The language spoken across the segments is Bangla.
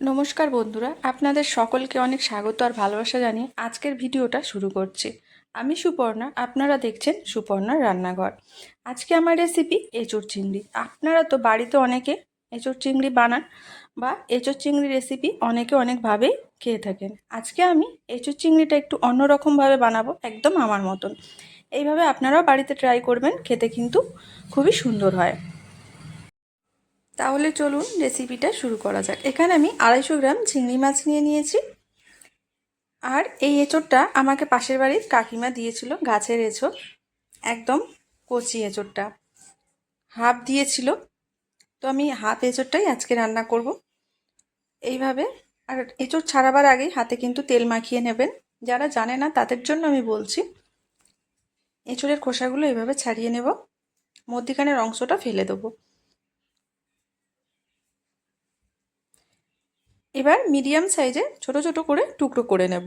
নমস্কার বন্ধুরা, আপনাদের সকলকে অনেক স্বাগত আর ভালোবাসা জানিয়ে আজকের ভিডিওটা শুরু করছি। আমি সুপর্ণা, আপনারা দেখছেন সুপর্ণার রান্নাঘর। আজকে আমার রেসিপি এঁচোড় চিংড়ি। আপনারা তো বাড়িতে অনেকে এঁচোড় চিংড়ি বানান বা এঁচোড় চিংড়ি রেসিপি অনেকে অনেকভাবেই খেয়ে থাকেন। আজকে আমি এঁচোড় চিংড়িটা একটু অন্যরকমভাবে বানাবো, একদম আমার মতন। এইভাবে আপনারাও বাড়িতে ট্রাই করবেন, খেতে কিন্তু খুবই সুন্দর হয়। তাহলে চলুন রেসিপিটা শুরু করা যাক। এখানে আমি আড়াইশো গ্রাম চিংড়ি মাছ নিয়ে নিয়েছি। আর এই এঁচোড়টা আমাকে পাশের বাড়ির কাকিমা দিয়েছিল, গাছের এঁচোড়, একদম কচি এঁচোড়টা। হাফ দিয়েছিল। তো আমি হাফ এঁচোড়টাই আজকে রান্না করব। এইভাবে, আর এঁচোড় ছাড়াবার আগেই হাতে কিন্তু তেল মাখিয়ে নেবেন। যারা জানে না, তাদের জন্য আমি বলছি, এঁচোড়ের খোসাগুলো এইভাবে ছাড়িয়ে নেব। মধ্যিখানের অংশটা ফেলে দেবো। এবার মিডিয়াম সাইজে ছোট ছোট করে টুকরো করে নেব।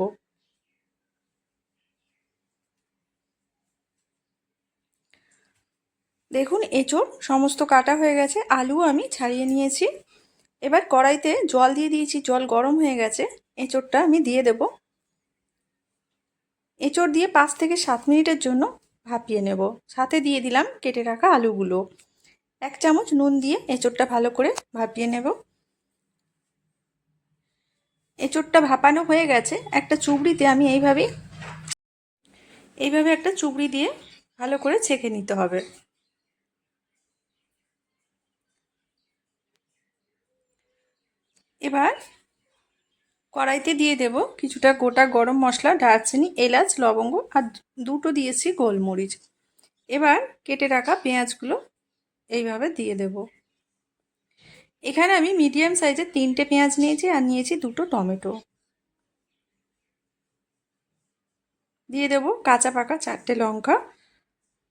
দেখুন, এঁচড় সমস্ত কাটা হয়ে গেছে, আলু আমি ছাড়িয়ে নিয়েছি। এবার কড়াইতে জল দিয়ে দিয়েছি, জল গরম হয়ে গেছে, এঁচড়টা আমি দিয়ে দেব। এঁচড় দিয়ে পাঁচ থেকে সাত মিনিটের জন্য ভাপিয়ে নেব। সাথে দিয়ে দিলাম কেটে রাখা আলুগুলো। এক চামচ নুন দিয়ে এঁচড়টা ভালো করে ভাপিয়ে নেব। এঁচোড়টা ভাপানো হয়ে গেছে, একটা চুবড়িতে আমি এইভাবেই এইভাবে একটা চুবড়ি দিয়ে ভালো করে ছেঁকে নিতে হবে। এবার কড়াইতে দিয়ে দেব কিছুটা গোটা গরম মশলা, দারচিনি, এলাচ, লবঙ্গ আর দুটো দিয়েছি গোলমরিচ। এবার কেটে রাখা পেঁয়াজগুলো এইভাবে দিয়ে দেবো। এখানে আমি মিডিয়াম সাইজের তিনটে পেঁয়াজ নিয়েছি আর নিয়েছি দুটো টমেটো। দিয়ে দেব কাঁচা পাকা চারটে লঙ্কা।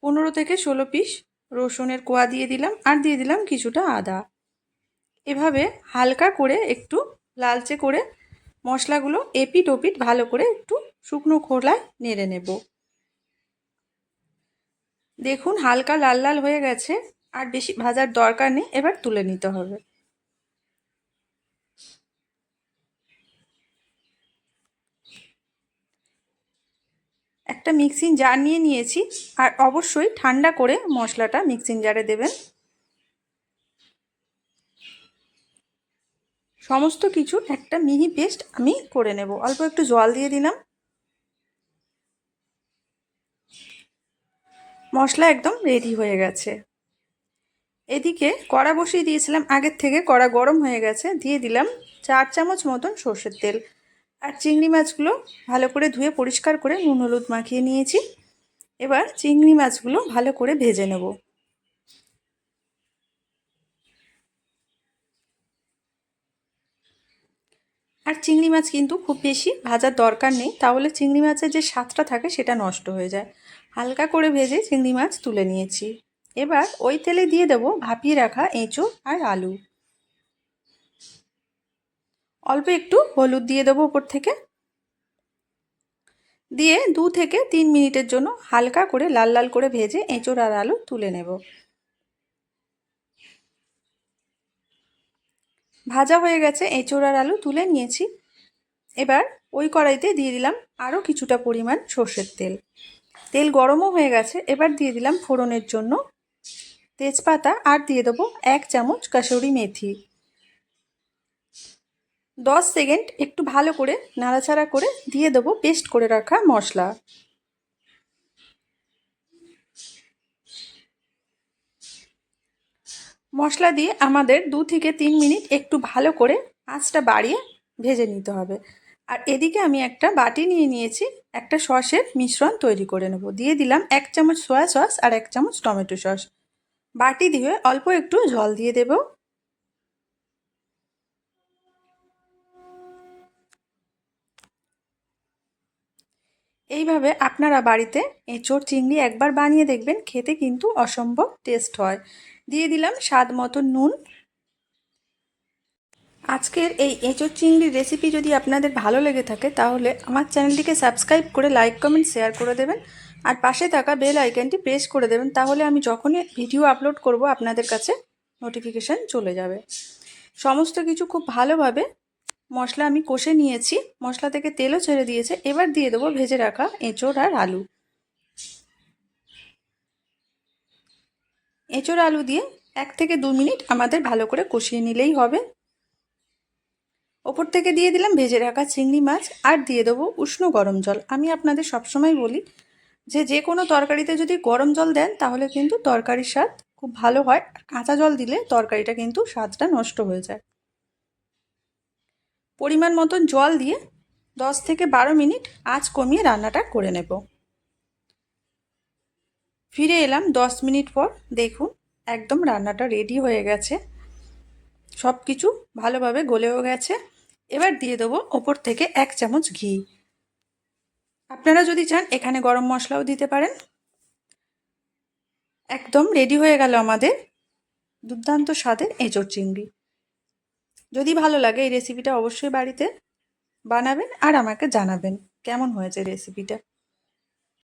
পনেরো থেকে ষোলো পিস রসুনের কোয়া দিয়ে দিলাম আর দিয়ে দিলাম কিছুটা আদা। এভাবে হালকা করে একটু লালচে করে মশলাগুলো এপিট ওপিট ভালো করে একটু শুকনো খোলায় নেড়ে নেব। দেখুন হালকা লাল লাল হয়ে গেছে আর বেশি ভাজার দরকার নেই, এবার তুলে নিতে হবে। একটা মিক্সিং জার নিয়ে নিয়েছি আর অবশ্যই ঠান্ডা করে মশলাটা মিক্সিং জারে দেবেন। সমস্ত কিছু একটা মিহি পেস্ট আমি করে নেব। অল্প একটু জল দিয়ে দিলাম। মশলা একদম রেডি হয়ে গেছে। এদিকে কড়া বসিয়ে দিয়েছিলাম আগের থেকে, কড়া গরম হয়ে গেছে, দিয়ে দিলাম চার চামচ মতন সর্ষের তেল। আর চিংড়ি মাছগুলো ভালো করে ধুয়ে পরিষ্কার করে নুন, হলুদ মাখিয়ে নিয়েছি। এবার চিংড়ি মাছগুলো ভালো করে ভেজে নেব। আর চিংড়ি মাছ কিন্তু খুব বেশি ভাজার দরকার নেই, তাহলে চিংড়ি মাছের যে স্বাদটা থাকে সেটা নষ্ট হয়ে যায়। হালকা করে ভেজে চিংড়ি মাছ তুলে নিয়েছি। এবার ওই তেলে দিয়ে দেবো ভাপিয়ে রাখা এঁচো আর আলু। অল্প একটু হলুদ দিয়ে দেবো ওপর থেকে। দিয়ে দু থেকে তিন মিনিটের জন্য হালকা করে লাল লাল করে ভেজে এঁচোড় আর আলু তুলে নেব। ভাজা হয়ে গেছে এঁচোড় আর আলু তুলে নিয়েছি। এবার ওই কড়াইতে দিয়ে দিলাম আরও কিছুটা পরিমাণ সর্ষের তেল। তেল গরমও হয়ে গেছে, এবার দিয়ে দিলাম ফোড়নের জন্য। তেজপাতা আর দিয়ে দেবো এক চামচ কাসুরি মেথি। দশ সেকেন্ড একটু ভালো করে নাড়াচাড়া করে দিয়ে দেবো পেস্ট করে রাখা মশলা। মশলা দিয়ে আমাদের দু থেকে তিন মিনিট একটু ভালো করে আঁচটা বাড়িয়ে ভেজে নিতে হবে। আর এদিকে আমি একটা বাটি নিয়ে নিয়েছি, একটা সসের মিশ্রণ তৈরি করে নেব। দিয়ে দিলাম এক চামচ সয়া সস আর এক চামচ টমেটো সস বাটি দিয়ে অল্প একটু জল দিয়ে দেবো। এইভাবে আপনারা বাড়িতে এঁচোড় চিংড়ি একবার বানিয়ে দেখবেন, খেতে কিন্তু অসম্ভব টেস্ট হয়। দিয়ে দিলাম স্বাদ মতো নুন। আজকের এই এঁচোড় চিংড়ির রেসিপি যদি আপনাদের ভালো লেগে থাকে, তাহলে আমার চ্যানেলটিকে সাবস্ক্রাইব করে লাইক কমেন্ট শেয়ার করে দেবেন। আর পাশে থাকা বেল আইকনটি প্রেস করে দেবেন, তাহলে আমি যখনই ভিডিও আপলোড করব, আপনাদের কাছে নোটিফিকেশান চলে যাবে। সমস্ত কিছু খুব ভালোভাবে মশলা আমি কষে নিয়েছি। মশলা থেকে তেলও ছেড়ে দিয়েছে। এবার দিয়ে দেবো ভেজে রাখা এঁচোড় আর আলু। এঁচোড় আলু দিয়ে এক থেকে দু মিনিট আমাদের ভালো করে কষিয়ে নিলেই হবে। ওপর থেকে দিয়ে দিলাম ভেজে রাখা চিংড়ি মাছ আর দিয়ে দেবো উষ্ণ গরম জল। আমি আপনাদের সবসময় বলি যে যে কোনো তরকারিতে যদি গরম জল দেন তাহলে কিন্তু তরকারির স্বাদ খুব ভালো হয়। আর কাঁচা জল দিলে তরকারিটা কিন্তু স্বাদটা নষ্ট হয়ে যায়। পরিমাণ মতন জল দিয়ে দশ থেকে বারো মিনিট আঁচ কমিয়ে রান্নাটা করে নেব। ফিরে এলাম দশ মিনিট পর। দেখুন, একদম রান্নাটা রেডি হয়ে গেছে। সব কিছু ভালোভাবে গলেও গেছে। এবার দিয়ে দেবো ওপর থেকে এক চামচ ঘি। আপনারা যদি চান, এখানে গরম মশলাও দিতে পারেন। একদম রেডি হয়ে গেল আমাদের দুর্দান্ত স্বাদের এঁচোড় চিংড়ি। যদি ভালো লাগে এই রেসিপিটা অবশ্যই বাড়িতে বানাবেন আর আমাকে জানাবেন। কেমন হয়েছে রেসিপিটা